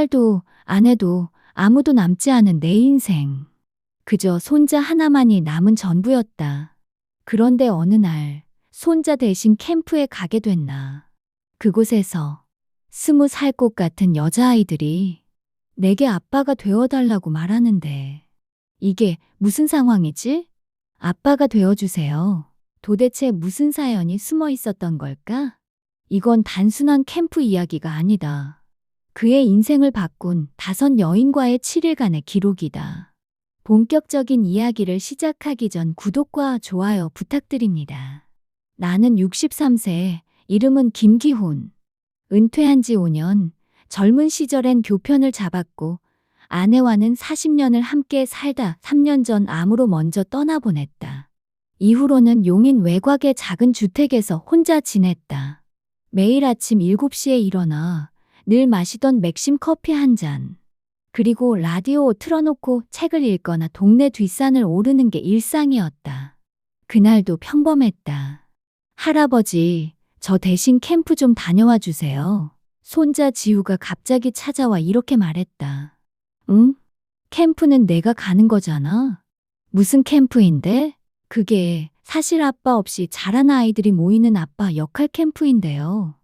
딸도 아내도 아무도 남지 않은 내 인생. 그저 손자 하나만이 남은 전부였다. 그런데 어느 날 손자 대신 캠프에 가게 됐나. 그곳에서 스무 살것 같은 여자아이들이 내게 아빠가 되어달라고 말하는데 이게 무슨 상황이지? 아빠가 되어주세요. 도대체 무슨 사연이 숨어 있었던 걸까? 이건 단순한 캠프 이야기가 아니다. 그의 인생을 바꾼 다섯 여인과의 7일간의 기록이다. 본격적인 이야기를 시작하기 전 구독과 좋아요 부탁드립니다. 나는 63세, 이름은 김기훈. 은퇴한 지 5년, 젊은 시절엔 교편을 잡았고, 아내와는 40년을 함께 살다 3년 전 암으로 먼저 떠나보냈다. 이후로는 용인 외곽의 작은 주택에서 혼자 지냈다. 매일 아침 7시에 일어나 늘 마시던 맥심 커피 한 잔. 그리고 라디오 틀어놓고 책을 읽거나 동네 뒷산을 오르는 게 일상이었다. 그날도 평범했다. 할아버지, 저 대신 캠프 좀 다녀와 주세요. 손자 지우가 갑자기 찾아와 이렇게 말했다. 응? 캠프는 내가 가는 거잖아. 무슨 캠프인데? 그게 사실 아빠 없이 자란 아이들이 모이는 아빠 역할 캠프인데요.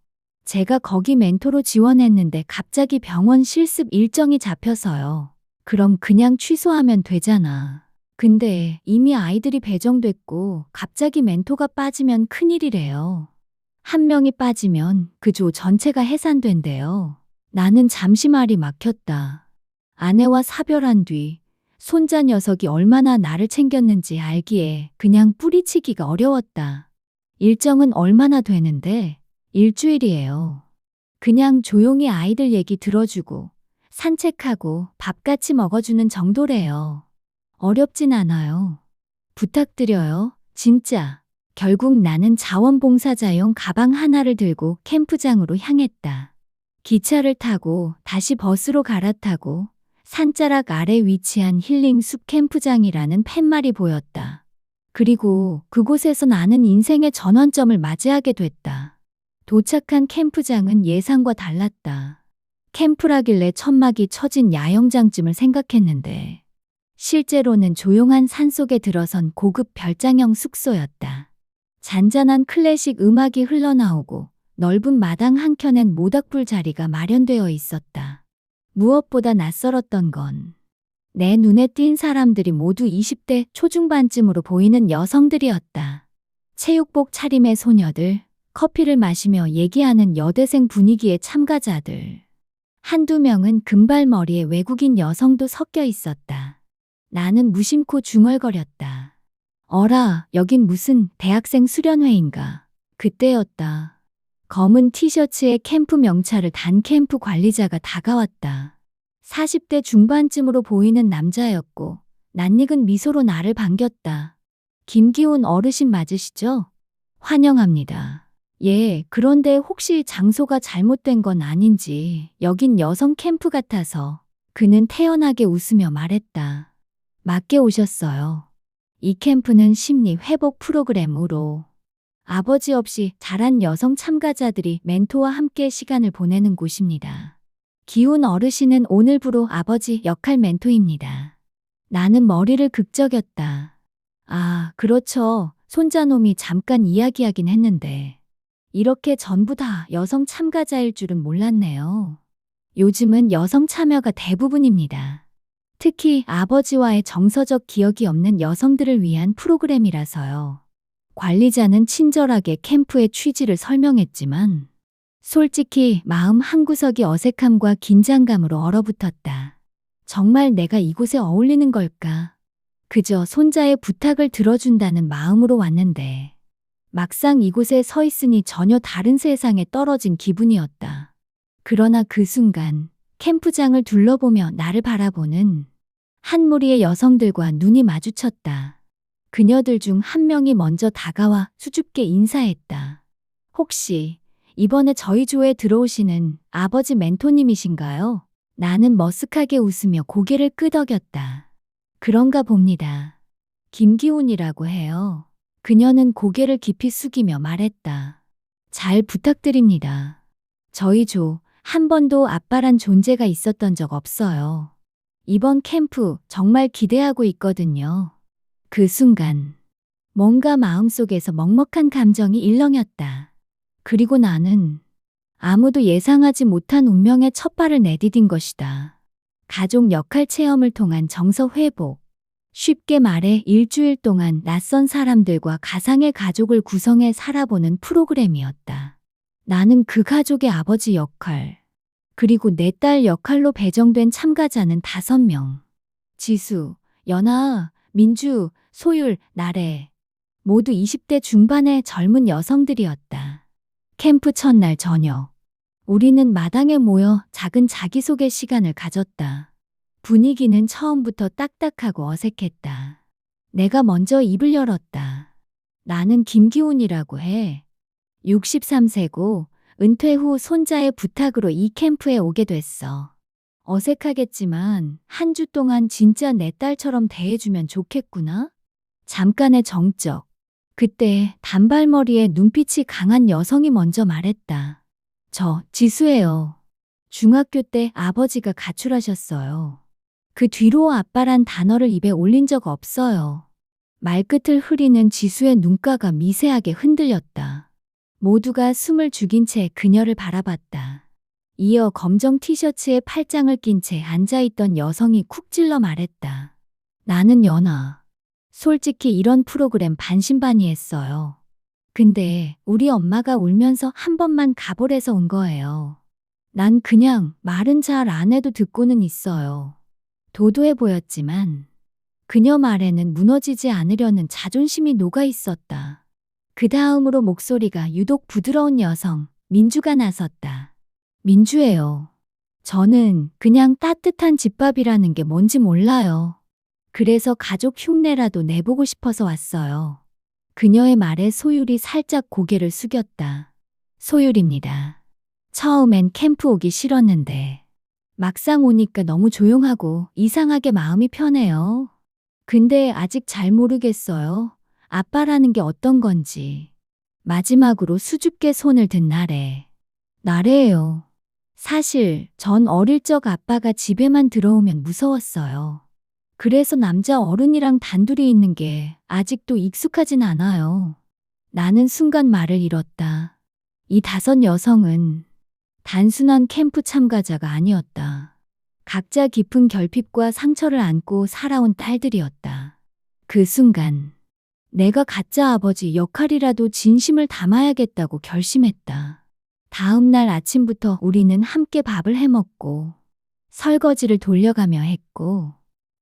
제가 거기 멘토로 지원했는데 갑자기 병원 실습 일정이 잡혀서요. 그럼 그냥 취소하면 되잖아. 근데 이미 아이들이 배정됐고 갑자기 멘토가 빠지면 큰일이래요. 한 명이 빠지면 그 조 전체가 해산된대요. 나는 잠시 말이 막혔다. 아내와 사별한 뒤 손자 녀석이 얼마나 나를 챙겼는지 알기에 그냥 뿌리치기가 어려웠다. 일정은 얼마나 되는데 일주일이에요. 그냥 조용히 아이들 얘기 들어주고 산책하고 밥 같이 먹어주는 정도래요. 어렵진 않아요. 부탁드려요. 진짜. 결국 나는 자원봉사자용 가방 하나를 들고 캠프장으로 향했다. 기차를 타고 다시 버스로 갈아타고 산자락 아래 위치한 힐링 숲 캠프장이라는 팻말이 보였다. 그리고 그곳에서 나는 인생의 전환점을 맞이하게 됐다. 도착한 캠프장은 예상과 달랐다. 캠프라길래 천막이 처진 야영장쯤을 생각했는데 실제로는 조용한 산속에 들어선 고급 별장형 숙소였다. 잔잔한 클래식 음악이 흘러나오고 넓은 마당 한켠엔 모닥불 자리가 마련되어 있었다. 무엇보다 낯설었던 건 내 눈에 띈 사람들이 모두 20대 초중반쯤으로 보이는 여성들이었다. 체육복 차림의 소녀들, 커피를 마시며 얘기하는 여대생 분위기의 참가자들. 한두 명은 금발머리의 외국인 여성도 섞여 있었다. 나는 무심코 중얼거렸다. 어라, 여긴 무슨 대학생 수련회인가. 그때였다. 검은 티셔츠에 캠프 명찰을 단 캠프 관리자가 다가왔다. 40대 중반쯤으로 보이는 남자였고, 낯익은 미소로 나를 반겼다. 김기훈 어르신 맞으시죠? 환영합니다. 예, 그런데 혹시 장소가 잘못된 건 아닌지, 여긴 여성 캠프 같아서. 그는 태연하게 웃으며 말했다. 맞게 오셨어요. 이 캠프는 심리 회복 프로그램으로 아버지 없이 자란 여성 참가자들이 멘토와 함께 시간을 보내는 곳입니다. 기훈 어르신은 오늘부로 아버지 역할 멘토입니다. 나는 머리를 극적였다. 아, 그렇죠. 손자놈이 잠깐 이야기하긴 했는데. 이렇게 전부 다 여성 참가자일 줄은 몰랐네요. 요즘은 여성 참여가 대부분입니다. 특히 아버지와의 정서적 기억이 없는 여성들을 위한 프로그램이라서요. 관리자는 친절하게 캠프의 취지를 설명했지만 솔직히 마음 한구석이 어색함과 긴장감으로 얼어붙었다. 정말 내가 이곳에 어울리는 걸까? 그저 손자의 부탁을 들어준다는 마음으로 왔는데 막상 이곳에 서 있으니 전혀 다른 세상에 떨어진 기분이었다. 그러나 그 순간 캠프장을 둘러보며 나를 바라보는 한 무리의 여성들과 눈이 마주쳤다. 그녀들 중 한 명이 먼저 다가와 수줍게 인사했다. 혹시 이번에 저희 조에 들어오시는 아버지 멘토님이신가요? 나는 머쓱하게 웃으며 고개를 끄덕였다. 그런가 봅니다. 김기훈이라고 해요. 그녀는 고개를 깊이 숙이며 말했다. 잘 부탁드립니다. 저희 조 한 번도 아빠란 존재가 있었던 적 없어요. 이번 캠프 정말 기대하고 있거든요. 그 순간, 뭔가 마음속에서 먹먹한 감정이 일렁였다. 그리고 나는 아무도 예상하지 못한 운명의 첫 발을 내디딘 것이다. 가족 역할 체험을 통한 정서 회복. 쉽게 말해 일주일 동안 낯선 사람들과 가상의 가족을 구성해 살아보는 프로그램이었다. 나는 그 가족의 아버지 역할, 그리고 내 딸 역할로 배정된 참가자는 다섯 명. 지수, 연아, 민주, 소율, 나래. 모두 20대 중반의 젊은 여성들이었다. 캠프 첫날 저녁. 우리는 마당에 모여 작은 자기소개 시간을 가졌다. 분위기는 처음부터 딱딱하고 어색했다. 내가 먼저 입을 열었다. 나는 김기훈이라고 해. 63세고 은퇴 후 손자의 부탁으로 이 캠프에 오게 됐어. 어색하겠지만 한 주 동안 진짜 내 딸처럼 대해주면 좋겠구나? 잠깐의 정적. 그때 단발머리에 눈빛이 강한 여성이 먼저 말했다. 저 지수예요. 중학교 때 아버지가 가출하셨어요. 그 뒤로 아빠란 단어를 입에 올린 적 없어요. 말끝을 흐리는 지수의 눈가가 미세하게 흔들렸다. 모두가 숨을 죽인 채 그녀를 바라봤다. 이어 검정 티셔츠에 팔짱을 낀 채 앉아있던 여성이 쿡 찔러 말했다. 나는 연아. 솔직히 이런 프로그램 반신반의했어요. 근데 우리 엄마가 울면서 한 번만 가보래서 온 거예요. 난 그냥 말은 잘 안 해도 듣고는 있어요. 도도해 보였지만 그녀 말에는 무너지지 않으려는 자존심이 녹아 있었다. 그 다음으로 목소리가 유독 부드러운 여성, 민주가 나섰다. 민주예요. 저는 그냥 따뜻한 집밥이라는 게 뭔지 몰라요. 그래서 가족 흉내라도 내보고 싶어서 왔어요. 그녀의 말에 소율이 살짝 고개를 숙였다. 소율입니다. 처음엔 캠프 오기 싫었는데 막상 오니까 너무 조용하고 이상하게 마음이 편해요. 근데 아직 잘 모르겠어요. 아빠라는 게 어떤 건지. 마지막으로 수줍게 손을 든 나래. 나래예요. 사실 전 어릴 적 아빠가 집에만 들어오면 무서웠어요. 그래서 남자 어른이랑 단둘이 있는 게 아직도 익숙하진 않아요. 나는 순간 말을 잃었다. 이 다섯 여성은 단순한 캠프 참가자가 아니었다. 각자 깊은 결핍과 상처를 안고 살아온 딸들이었다. 그 순간, 내가 가짜 아버지 역할이라도 진심을 담아야겠다고 결심했다. 다음 날 아침부터 우리는 함께 밥을 해 먹고, 설거지를 돌려가며 했고,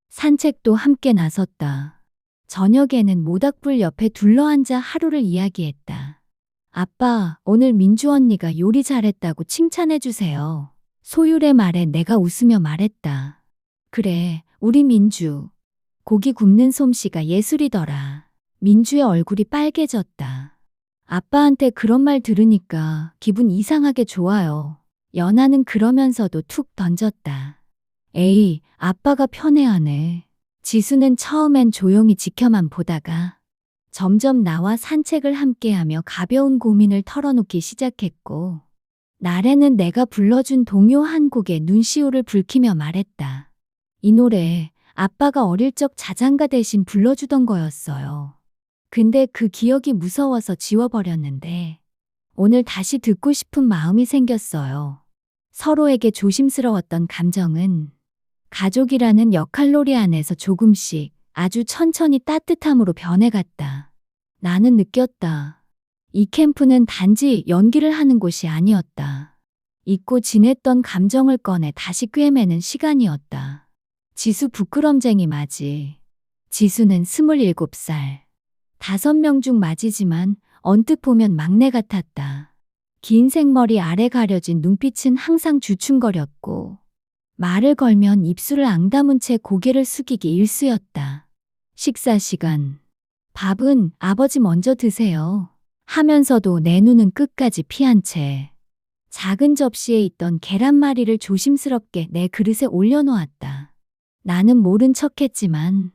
산책도 함께 나섰다. 저녁에는 모닥불 옆에 둘러앉아 하루를 이야기했다. 아빠, 오늘 민주 언니가 요리 잘했다고 칭찬해 주세요. 소율의 말에 내가 웃으며 말했다. 그래, 우리 민주. 고기 굽는 솜씨가 예술이더라. 민주의 얼굴이 빨개졌다. 아빠한테 그런 말 들으니까 기분 이상하게 좋아요. 연아는 그러면서도 툭 던졌다. 에이, 아빠가 편해하네. 지수는 처음엔 조용히 지켜만 보다가 점점 나와 산책을 함께하며 가벼운 고민을 털어놓기 시작했고, 나래는 내가 불러준 동요 한 곡에 눈시울을 붉히며 말했다. 이 노래 아빠가 어릴 적 자장가 대신 불러주던 거였어요. 근데 그 기억이 무서워서 지워버렸는데, 오늘 다시 듣고 싶은 마음이 생겼어요. 서로에게 조심스러웠던 감정은 가족이라는 역할놀이 안에서 조금씩 아주 천천히 따뜻함으로 변해갔다. 나는 느꼈다. 이 캠프는 단지 연기를 하는 곳이 아니었다. 잊고 지냈던 감정을 꺼내 다시 꿰매는 시간이었다. 지수 부끄럼쟁이 맞이. 지수는 27살. 다섯 명 중 맞이지만 언뜻 보면 막내 같았다. 긴 생머리 아래 가려진 눈빛은 항상 주춤거렸고 말을 걸면 입술을 앙다문 채 고개를 숙이기 일쑤였다. 식사 시간. 밥은 아버지 먼저 드세요. 하면서도 내 눈은 끝까지 피한 채 작은 접시에 있던 계란말이를 조심스럽게 내 그릇에 올려놓았다. 나는 모른 척 했지만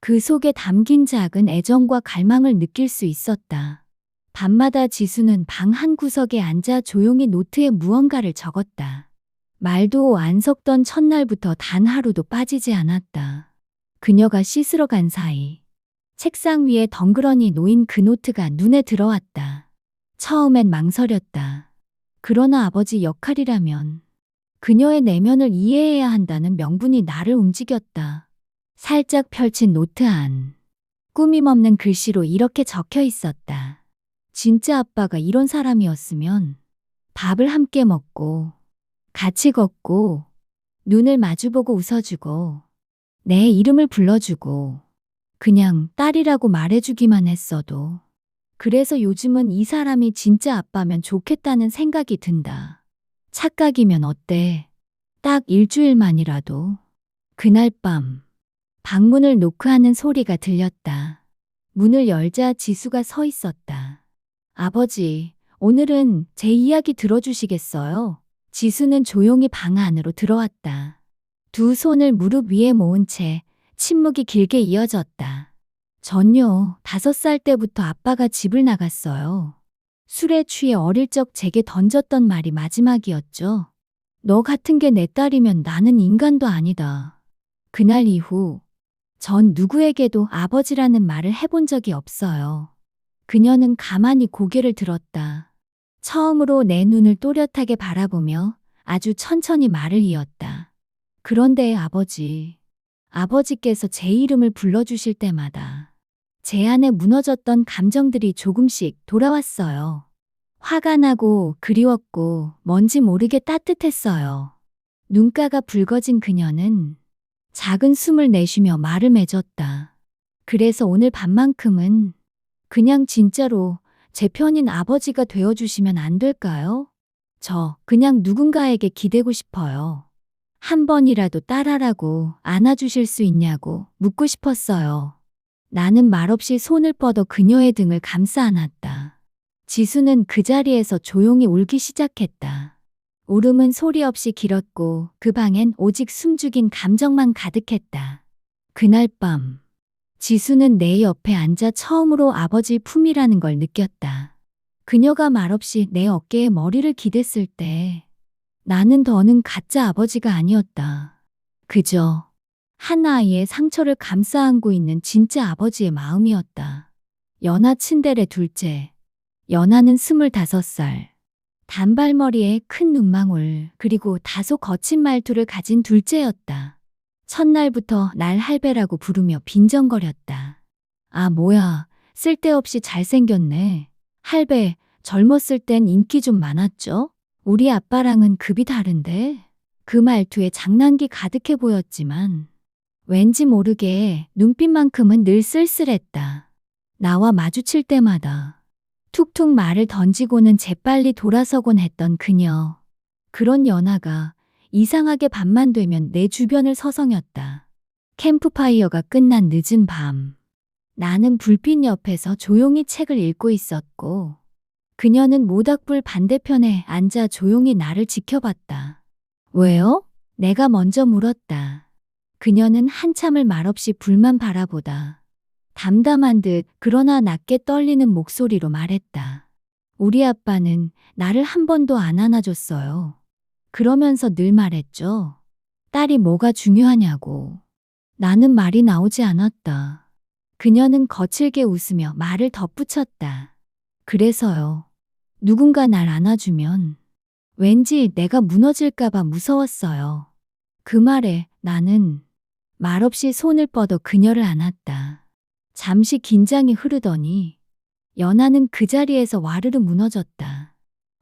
그 속에 담긴 작은 애정과 갈망을 느낄 수 있었다. 밤마다 지수는 방 한 구석에 앉아 조용히 노트에 무언가를 적었다. 말도 안 섞던 첫날부터 단 하루도 빠지지 않았다. 그녀가 씻으러 간 사이 책상 위에 덩그러니 놓인 그 노트가 눈에 들어왔다. 처음엔 망설였다. 그러나 아버지 역할이라면 그녀의 내면을 이해해야 한다는 명분이 나를 움직였다. 살짝 펼친 노트 안. 꾸밈 없는 글씨로 이렇게 적혀 있었다. 진짜 아빠가 이런 사람이었으면 밥을 함께 먹고 같이 걷고 눈을 마주보고 웃어주고 내 이름을 불러주고 그냥 딸이라고 말해주기만 했어도 그래서 요즘은 이 사람이 진짜 아빠면 좋겠다는 생각이 든다. 착각이면 어때? 딱 일주일만이라도. 그날 밤, 방문을 노크하는 소리가 들렸다. 문을 열자 지수가 서 있었다. 아버지, 오늘은 제 이야기 들어주시겠어요? 지수는 조용히 방 안으로 들어왔다. 두 손을 무릎 위에 모은 채 침묵이 길게 이어졌다. 전요, 다섯 살 때부터 아빠가 집을 나갔어요. 술에 취해 어릴 적 제게 던졌던 말이 마지막이었죠. 너 같은 게 내 딸이면 나는 인간도 아니다. 그날 이후 전 누구에게도 아버지라는 말을 해본 적이 없어요. 그녀는 가만히 고개를 들었다. 처음으로 내 눈을 또렷하게 바라보며 아주 천천히 말을 이었다. 그런데 아버지, 아버지께서 제 이름을 불러주실 때마다 제 안에 무너졌던 감정들이 조금씩 돌아왔어요. 화가 나고 그리웠고 뭔지 모르게 따뜻했어요. 눈가가 붉어진 그녀는 작은 숨을 내쉬며 말을 맺었다. 그래서 오늘 밤만큼은 그냥 진짜로 제 편인 아버지가 되어주시면 안 될까요? 저 그냥 누군가에게 기대고 싶어요. 한 번이라도 딸아라고 안아주실 수 있냐고 묻고 싶었어요. 나는 말없이 손을 뻗어 그녀의 등을 감싸 안았다. 지수는 그 자리에서 조용히 울기 시작했다. 울음은 소리 없이 길었고 그 방엔 오직 숨죽인 감정만 가득했다. 그날 밤, 지수는 내 옆에 앉아 처음으로 아버지 품이라는 걸 느꼈다. 그녀가 말없이 내 어깨에 머리를 기댔을 때 나는 더는 가짜 아버지가 아니었다. 그저 한 아이의 상처를 감싸 안고 있는 진짜 아버지의 마음이었다. 연하 친데레 둘째. 연하는 스물다섯 살. 단발머리에 큰 눈망울, 그리고 다소 거친 말투를 가진 둘째였다. 첫날부터 날 할배라고 부르며 빈정거렸다. 아, 뭐야. 쓸데없이 잘생겼네. 할배, 젊었을 땐 인기 좀 많았죠? 우리 아빠랑은 급이 다른데? 그 말투에 장난기 가득해 보였지만, 왠지 모르게 눈빛만큼은 늘 쓸쓸했다. 나와 마주칠 때마다 툭툭 말을 던지고는 재빨리 돌아서곤 했던 그녀. 그런 연하가 이상하게 밤만 되면 내 주변을 서성였다. 캠프파이어가 끝난 늦은 밤. 나는 불빛 옆에서 조용히 책을 읽고 있었고, 그녀는 모닥불 반대편에 앉아 조용히 나를 지켜봤다. 왜요? 내가 먼저 물었다. 그녀는 한참을 말없이 불만 바라보다. 담담한 듯 그러나 낮게 떨리는 목소리로 말했다. 우리 아빠는 나를 한 번도 안 안아줬어요. 그러면서 늘 말했죠. 딸이 뭐가 중요하냐고. 나는 말이 나오지 않았다. 그녀는 거칠게 웃으며 말을 덧붙였다. 그래서요. 누군가 날 안아주면 왠지 내가 무너질까봐 무서웠어요. 그 말에 나는 말없이 손을 뻗어 그녀를 안았다. 잠시 긴장이 흐르더니 연하는 그 자리에서 와르르 무너졌다.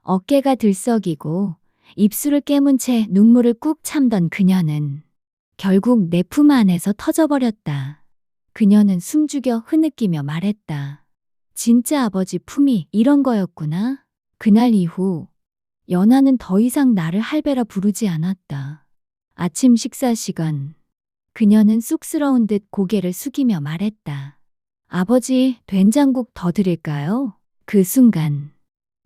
어깨가 들썩이고 입술을 깨문 채 눈물을 꾹 참던 그녀는 결국 내 품 안에서 터져버렸다. 그녀는 숨죽여 흐느끼며 말했다. 진짜 아버지 품이 이런 거였구나. 그날 이후 연하는 더 이상 나를 할배라 부르지 않았다. 아침 식사 시간. 그녀는 쑥스러운 듯 고개를 숙이며 말했다. 아버지, 된장국 더 드릴까요? 그 순간.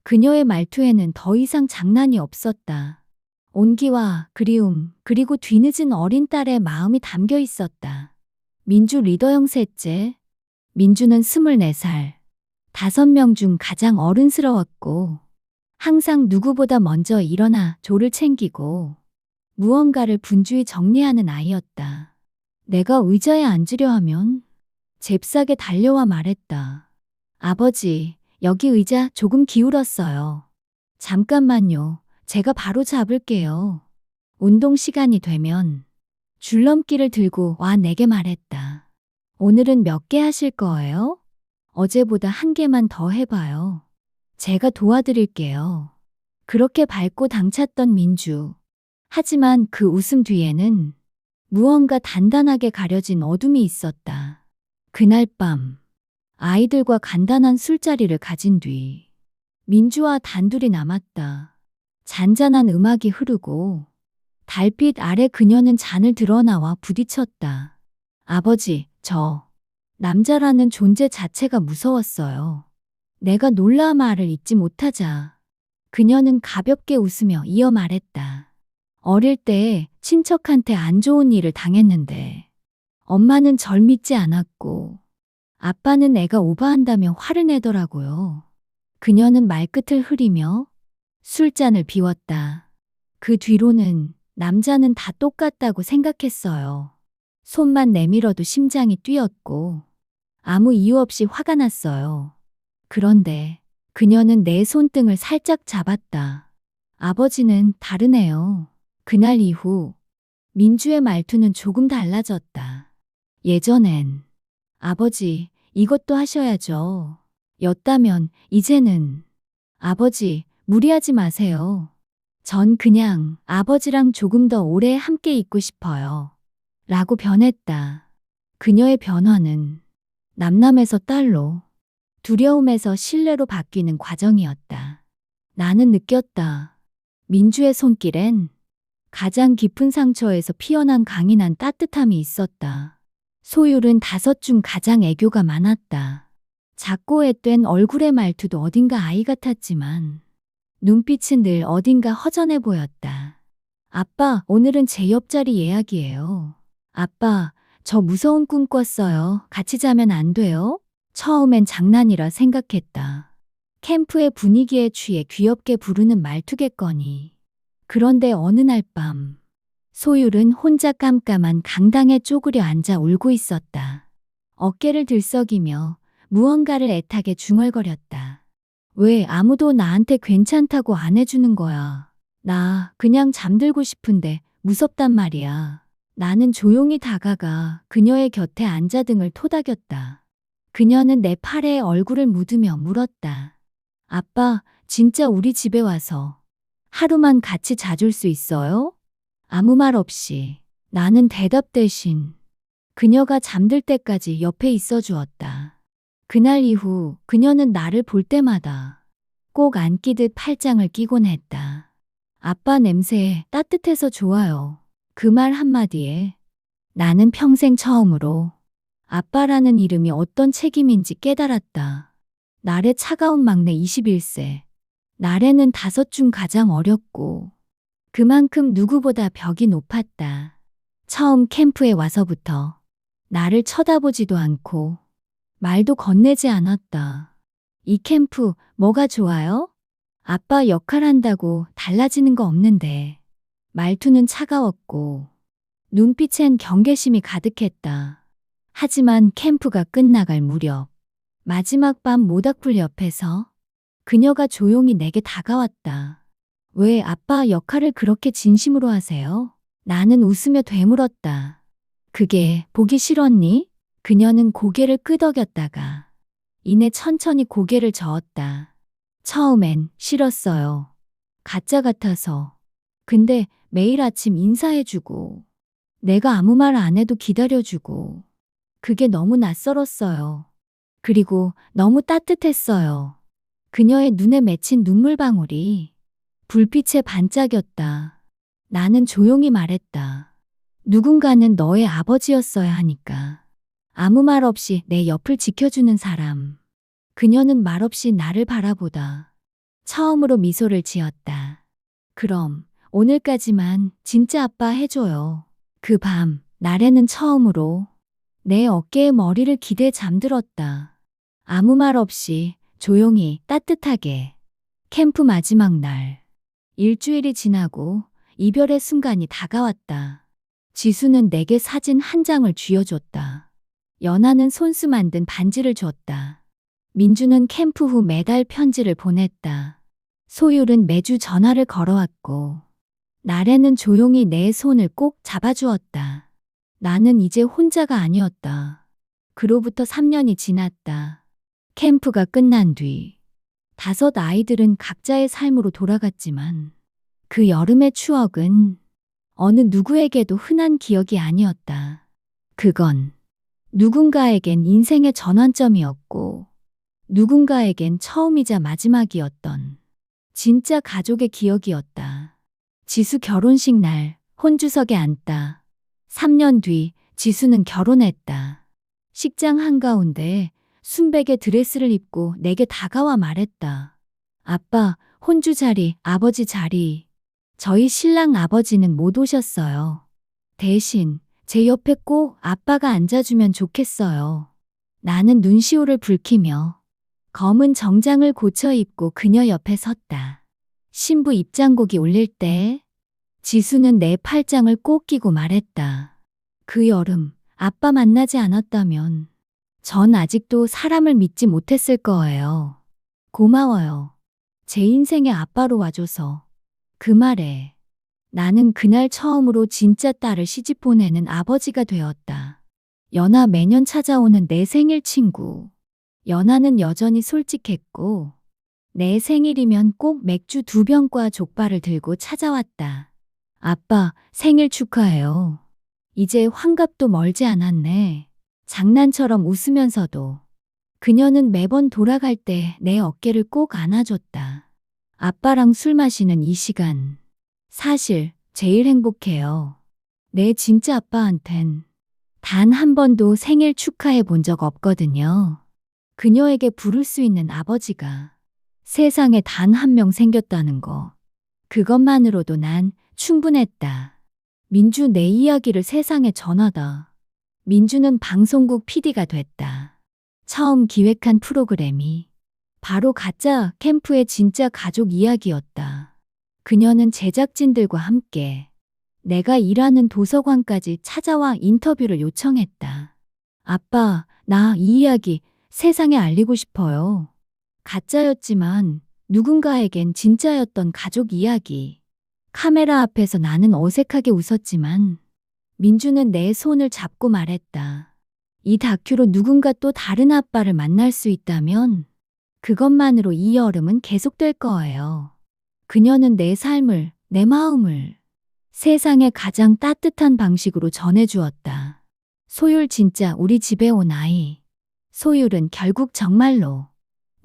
그녀의 말투에는 더 이상 장난이 없었다. 온기와 그리움, 그리고 뒤늦은 어린 딸의 마음이 담겨 있었다. 민주 리더 형 셋째. 민주는 24살. 다섯 명 중 가장 어른스러웠고, 항상 누구보다 먼저 일어나 조를 챙기고, 무언가를 분주히 정리하는 아이였다. 내가 의자에 앉으려 하면 잽싸게 달려와 말했다. 아버지, 여기 의자 조금 기울었어요. 잠깐만요. 제가 바로 잡을게요. 운동 시간이 되면 줄넘기를 들고 와 내게 말했다. 오늘은 몇 개 하실 거예요? 어제보다 한 개만 더 해봐요. 제가 도와드릴게요. 그렇게 밝고 당찼던 민주. 하지만 그 웃음 뒤에는 무언가 단단하게 가려진 어둠이 있었다. 그날 밤, 아이들과 간단한 술자리를 가진 뒤, 민주와 단둘이 남았다. 잔잔한 음악이 흐르고, 달빛 아래 그녀는 잔을 들어나와 부딪혔다. 아버지, 저, 남자라는 존재 자체가 무서웠어요. 내가 놀라 말을 잇지 못하자, 그녀는 가볍게 웃으며 이어 말했다. 어릴 때 친척한테 안 좋은 일을 당했는데 엄마는 절 믿지 않았고 아빠는 애가 오버한다며 화를 내더라고요. 그녀는 말끝을 흐리며 술잔을 비웠다. 그 뒤로는 남자는 다 똑같다고 생각했어요. 손만 내밀어도 심장이 뛰었고 아무 이유 없이 화가 났어요. 그런데 그녀는 내 손등을 살짝 잡았다. 아버지는 다르네요. 그날 이후 민주의 말투는 조금 달라졌다. 예전엔 아버지 이것도 하셔야죠. 였다면 이제는 아버지 무리하지 마세요. 전 그냥 아버지랑 조금 더 오래 함께 있고 싶어요. 라고 변했다. 그녀의 변화는 남남에서 딸로 두려움에서 신뢰로 바뀌는 과정이었다. 나는 느꼈다. 민주의 손길엔 가장 깊은 상처에서 피어난 강인한 따뜻함이 있었다. 소율은 다섯 중 가장 애교가 많았다. 작고 앳된 얼굴의 말투도 어딘가 아이 같았지만 눈빛은 늘 어딘가 허전해 보였다. 아빠, 오늘은 제 옆자리 예약이에요. 아빠, 저 무서운 꿈 꿨어요. 같이 자면 안 돼요? 처음엔 장난이라 생각했다. 캠프의 분위기에 취해 귀엽게 부르는 말투겠거니. 그런데 어느 날 밤, 소율은 혼자 깜깜한 강당에 쪼그려 앉아 울고 있었다. 어깨를 들썩이며 무언가를 애타게 중얼거렸다. 왜 아무도 나한테 괜찮다고 안 해주는 거야? 나 그냥 잠들고 싶은데 무섭단 말이야. 나는 조용히 다가가 그녀의 곁에 앉아 등을 토닥였다. 그녀는 내 팔에 얼굴을 묻으며 물었다. 아빠, 진짜 우리 집에 와서 하루만 같이 자줄 수 있어요? 아무 말 없이 나는 대답 대신 그녀가 잠들 때까지 옆에 있어 주었다. 그날 이후 그녀는 나를 볼 때마다 꼭 안기듯 팔짱을 끼곤 했다. 아빠 냄새 따뜻해서 좋아요. 그 말 한마디에 나는 평생 처음으로 아빠라는 이름이 어떤 책임인지 깨달았다. 날의 차가운 막내 21세. 날에는 다섯 중 가장 어렸고 그만큼 누구보다 벽이 높았다. 처음 캠프에 와서부터 나를 쳐다보지도 않고 말도 건네지 않았다. 이 캠프 뭐가 좋아요? 아빠 역할 한다고 달라지는 거 없는데 말투는 차가웠고 눈빛엔 경계심이 가득했다. 하지만 캠프가 끝나갈 무렵 마지막 밤 모닥불 옆에서 그녀가 조용히 내게 다가왔다. 왜 아빠 역할을 그렇게 진심으로 하세요? 나는 웃으며 되물었다. 그게 보기 싫었니? 그녀는 고개를 끄덕였다가 이내 천천히 고개를 저었다. 처음엔 싫었어요. 가짜 같아서. 근데 매일 아침 인사해주고 내가 아무 말 안 해도 기다려주고 그게 너무 낯설었어요. 그리고 너무 따뜻했어요. 그녀의 눈에 맺힌 눈물방울이 불빛에 반짝였다. 나는 조용히 말했다. 누군가는 너의 아버지였어야 하니까. 아무 말 없이 내 옆을 지켜주는 사람. 그녀는 말없이 나를 바라보다. 처음으로 미소를 지었다. 그럼 오늘까지만 진짜 아빠 해줘요. 그 밤, 날에는 처음으로 내 어깨에 머리를 기대 잠들었다. 아무 말 없이 조용히 따뜻하게. 캠프 마지막 날. 일주일이 지나고 이별의 순간이 다가왔다. 지수는 내게 사진 한 장을 쥐어줬다. 연아는 손수 만든 반지를 줬다. 민주는 캠프 후 매달 편지를 보냈다. 소율은 매주 전화를 걸어왔고, 나래는 조용히 내 손을 꼭 잡아주었다. 나는 이제 혼자가 아니었다. 그로부터 3년이 지났다. 캠프가 끝난 뒤, 다섯 아이들은 각자의 삶으로 돌아갔지만, 그 여름의 추억은 어느 누구에게도 흔한 기억이 아니었다. 그건 누군가에겐 인생의 전환점이었고, 누군가에겐 처음이자 마지막이었던 진짜 가족의 기억이었다. 지수 결혼식 날 혼주석에 앉다. 3년 뒤 지수는 결혼했다. 식장 한가운데 순백의 드레스를 입고 내게 다가와 말했다. 아빠, 혼주 자리, 아버지 자리. 저희 신랑 아버지는 못 오셨어요. 대신 제 옆에 꼭 아빠가 앉아주면 좋겠어요. 나는 눈시울을 붉히며 검은 정장을 고쳐 입고 그녀 옆에 섰다. 신부 입장곡이 울릴 때 지수는 내 팔짱을 꼭 끼고 말했다. 그 여름 아빠 만나지 않았다면 전 아직도 사람을 믿지 못했을 거예요. 고마워요. 제 인생의 아빠로 와줘서. 그 말에 나는 그날 처음으로 진짜 딸을 시집 보내는 아버지가 되었다. 연하 매년 찾아오는 내 생일 친구. 연하는 여전히 솔직했고, 내 생일이면 꼭 맥주 두 병과 족발을 들고 찾아왔다. 아빠, 생일 축하해요. 이제 환갑도 멀지 않았네. 장난처럼 웃으면서도. 그녀는 매번 돌아갈 때 내 어깨를 꼭 안아줬다. 아빠랑 술 마시는 이 시간. 사실 제일 행복해요. 내 진짜 아빠한텐 단 한 번도 생일 축하해 본 적 없거든요. 그녀에게 부를 수 있는 아버지가 세상에 단 한 명 생겼다는 거. 그것만으로도 난 충분했다. 민주 내 이야기를 세상에 전하다. 민주는 방송국 PD가 됐다. 처음 기획한 프로그램이 바로 가짜 캠프의 진짜 가족 이야기였다. 그녀는 제작진들과 함께 내가 일하는 도서관까지 찾아와 인터뷰를 요청했다. 아빠, 나 이 이야기 세상에 알리고 싶어요. 가짜였지만 누군가에겐 진짜였던 가족 이야기. 카메라 앞에서 나는 어색하게 웃었지만 민주는 내 손을 잡고 말했다. 이 다큐로 누군가 또 다른 아빠를 만날 수 있다면 그것만으로 이 여름은 계속될 거예요. 그녀는 내 삶을, 내 마음을 세상에 가장 따뜻한 방식으로 전해주었다. 소율 진짜 우리 집에 온 아이. 소율은 결국 정말로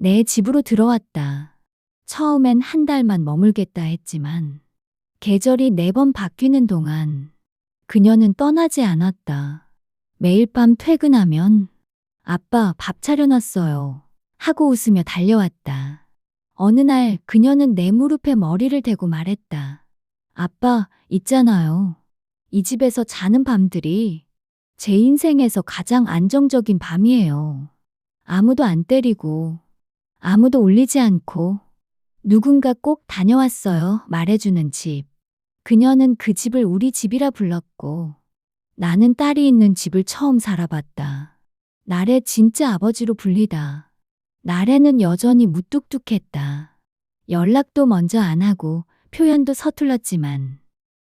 내 집으로 들어왔다. 처음엔 한 달만 머물겠다 했지만 계절이 네 번 바뀌는 동안 그녀는 떠나지 않았다. 매일 밤 퇴근하면 아빠 밥 차려놨어요. 하고 웃으며 달려왔다. 어느 날 그녀는 내 무릎에 머리를 대고 말했다. 아빠, 있잖아요. 이 집에서 자는 밤들이 제 인생에서 가장 안정적인 밤이에요. 아무도 안 때리고, 아무도 울리지 않고, 누군가 꼭 다녀왔어요. 말해주는 집. 그녀는 그 집을 우리 집이라 불렀고, 나는 딸이 있는 집을 처음 살아봤다. 날의 진짜 아버지로 불리다. 날에는 여전히 무뚝뚝했다. 연락도 먼저 안 하고 표현도 서툴렀지만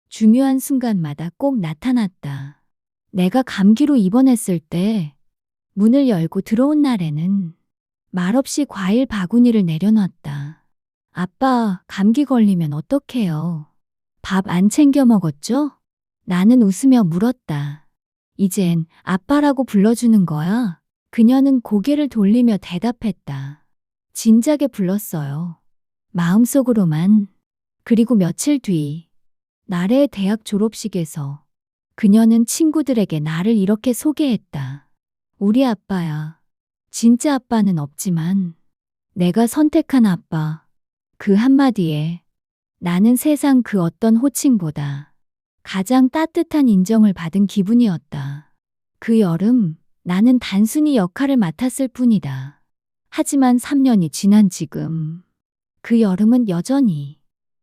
중요한 순간마다 꼭 나타났다. 내가 감기로 입원했을 때 문을 열고 들어온 날에는 말없이 과일 바구니를 내려놨다. 아빠, 감기 걸리면 어떡해요? 밥 안 챙겨 먹었죠? 나는 웃으며 물었다. 이젠 아빠라고 불러주는 거야? 그녀는 고개를 돌리며 대답했다. 진작에 불렀어요. 마음속으로만. 그리고 며칠 뒤, 나래의 대학 졸업식에서 그녀는 친구들에게 나를 이렇게 소개했다. 우리 아빠야. 진짜 아빠는 없지만, 내가 선택한 아빠. 그 한마디에 나는 세상 그 어떤 호칭보다 가장 따뜻한 인정을 받은 기분이었다. 그 여름 나는 단순히 역할을 맡았을 뿐이다. 하지만 3년이 지난 지금 그 여름은 여전히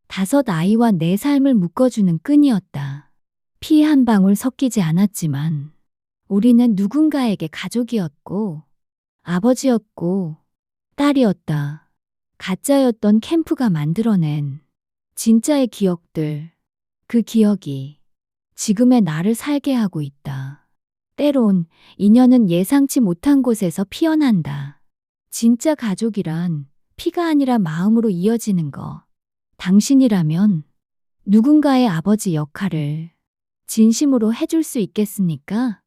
다섯 아이와 내 삶을 묶어주는 끈이었다. 피 한 방울 섞이지 않았지만 우리는 누군가에게 가족이었고 아버지였고 딸이었다. 가짜였던 캠프가 만들어낸 진짜의 기억들. 그 기억이 지금의 나를 살게 하고 있다. 때론 인연은 예상치 못한 곳에서 피어난다. 진짜 가족이란 피가 아니라 마음으로 이어지는 거. 당신이라면 누군가의 아버지 역할을 진심으로 해줄 수 있겠습니까?